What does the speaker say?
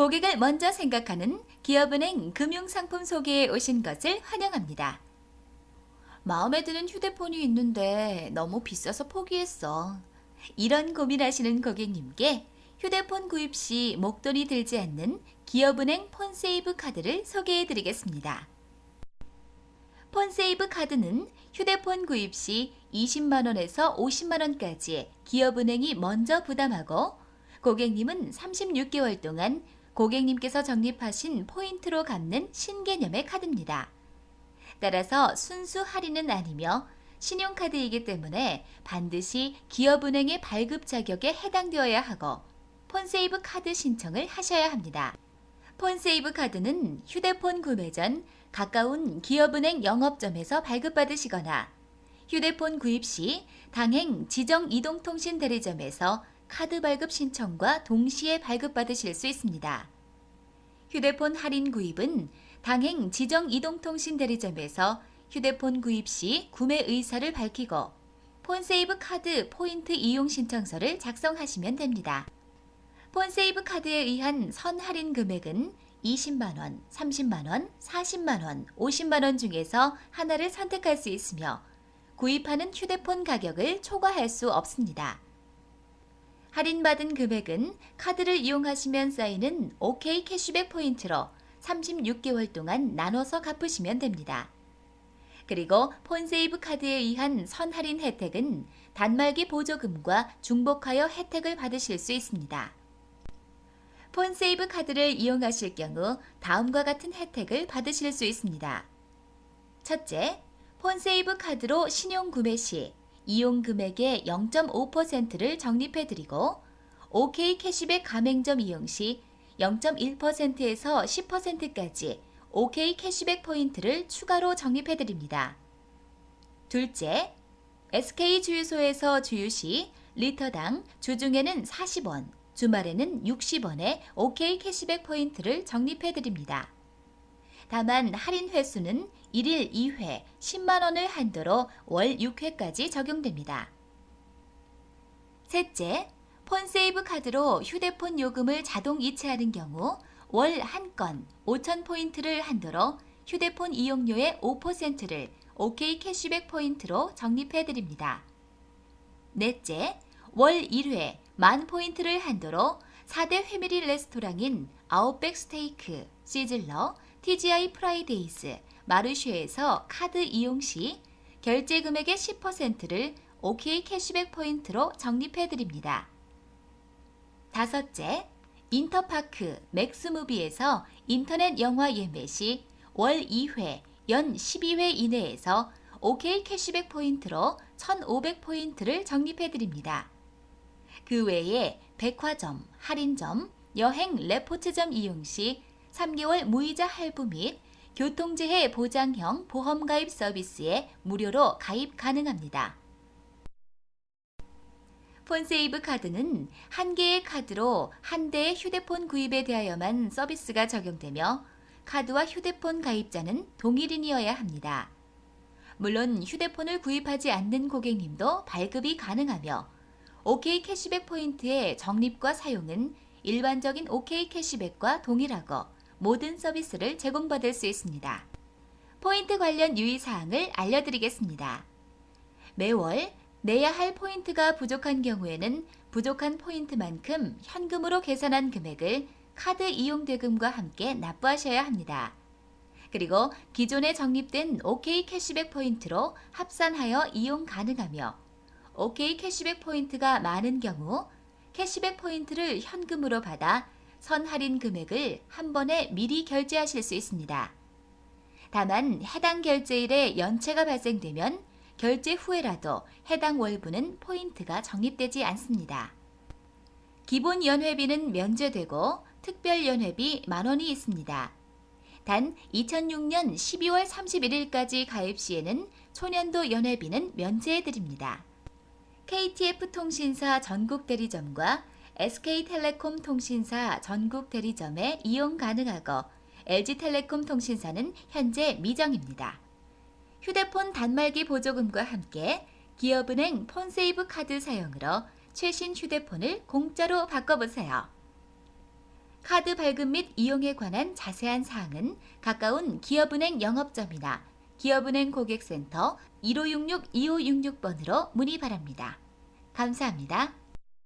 고객을 먼저 생각하는 기업은행 금융상품 소개에 오신 것을 환영합니다. 마음에 드는 휴대폰이 있는데 너무 비싸서 포기했어. 이런 고민하시는 고객님께 휴대폰 구입 시 목돈이 들지 않는 기업은행 폰세이브 카드를 소개해 드리겠습니다. 폰세이브 카드는 휴대폰 구입 시 20만원에서 50만원까지 기업은행이 먼저 부담하고 고객님은 36개월 동안 고객님께서 적립하신 포인트로 갚는 신개념의 카드입니다. 따라서 순수 할인은 아니며 신용카드이기 때문에 반드시 기업은행의 발급 자격에 해당되어야 하고 폰세이브 카드 신청을 하셔야 합니다. 폰세이브 카드는 휴대폰 구매 전 가까운 기업은행 영업점에서 발급받으시거나 휴대폰 구입 시 당행 지정 이동통신 대리점에서 카드 발급 신청과 동시에 발급받으실 수 있습니다. 휴대폰 할인 구입은 당행 지정 이동통신 대리점에서 휴대폰 구입 시 구매 의사를 밝히고 폰세이브 카드 포인트 이용 신청서를 작성하시면 됩니다. 폰세이브 카드에 의한 선 할인 금액은 20만원, 30만원, 40만원, 50만원 중에서 하나를 선택할 수 있으며 구입하는 휴대폰 가격을 초과할 수 없습니다. 할인받은 금액은 카드를 이용하시면 쌓이는 OK 캐시백 포인트로 36개월 동안 나눠서 갚으시면 됩니다. 그리고 폰세이브 카드에 의한 선할인 혜택은 단말기 보조금과 중복하여 혜택을 받으실 수 있습니다. 폰세이브 카드를 이용하실 경우 다음과 같은 혜택을 받으실 수 있습니다. 첫째, 폰세이브 카드로 신용 구매 시 이용 금액의 0.5%를 적립해드리고 OK 캐시백 가맹점 이용 시 0.1%에서 10%까지 OK 캐시백 포인트를 추가로 적립해드립니다. 둘째, SK 주유소에서 주유 시 리터당 주중에는 40원, 주말에는 60원의 OK 캐시백 포인트를 적립해드립니다. 다만 할인 횟수는 1일 2회 10만원을 한도로 월 6회까지 적용됩니다. 셋째, 폰세이브 카드로 휴대폰 요금을 자동 이체하는 경우 월 한 건 5,000포인트를 한도로 휴대폰 이용료의 5%를 OK 캐시백 포인트로 적립해드립니다. 넷째, 월 1회 만 포인트를 한도로 4대 회밀리 레스토랑인 아웃백 스테이크, 시즐러, TGI 프라이데이즈, 마르쉐에서 카드 이용 시 결제 금액의 10%를 OK 캐시백 포인트로 적립해 드립니다. 다섯째, 인터파크 맥스무비에서 인터넷 영화 예매 시 월 2회, 연 12회 이내에서 OK 캐시백 포인트로 1,500포인트를 적립해 드립니다. 그 외에 백화점, 할인점, 여행 레포츠점 이용 시 3개월 무이자 할부 및 교통재해 보장형 보험 가입 서비스에 무료로 가입 가능합니다. 폰세이브 카드는 한 개의 카드로 한 대의 휴대폰 구입에 대하여만 서비스가 적용되며 카드와 휴대폰 가입자는 동일인이어야 합니다. 물론 휴대폰을 구입하지 않는 고객님도 발급이 가능하며 OK 캐시백 포인트의 적립과 사용은 일반적인 OK 캐시백과 동일하고 모든 서비스를 제공받을 수 있습니다. 포인트 관련 유의사항을 알려드리겠습니다. 매월 내야 할 포인트가 부족한 경우에는 부족한 포인트만큼 현금으로 계산한 금액을 카드 이용 대금과 함께 납부하셔야 합니다. 그리고 기존에 적립된 OK 캐시백 포인트로 합산하여 이용 가능하며 OK 캐시백 포인트가 많은 경우 캐시백 포인트를 현금으로 받아 선 할인 금액을 한 번에 미리 결제하실 수 있습니다. 다만 해당 결제일에 연체가 발생되면 결제 후에라도 해당 월분은 포인트가 적립되지 않습니다. 기본 연회비는 면제되고 특별 연회비 만원이 있습니다. 단 2006년 12월 31일까지 가입 시에는 초년도 연회비는 면제해 드립니다. KTF 통신사 전국 대리점과 SK텔레콤 통신사 전국 대리점에 이용 가능하고 LG텔레콤 통신사는 현재 미정입니다. 휴대폰 단말기 보조금과 함께 기업은행 폰세이브 카드 사용으로 최신 휴대폰을 공짜로 바꿔보세요. 카드 발급 및 이용에 관한 자세한 사항은 가까운 기업은행 영업점이나 기업은행 고객센터 1566-2566번으로 문의 바랍니다. 감사합니다.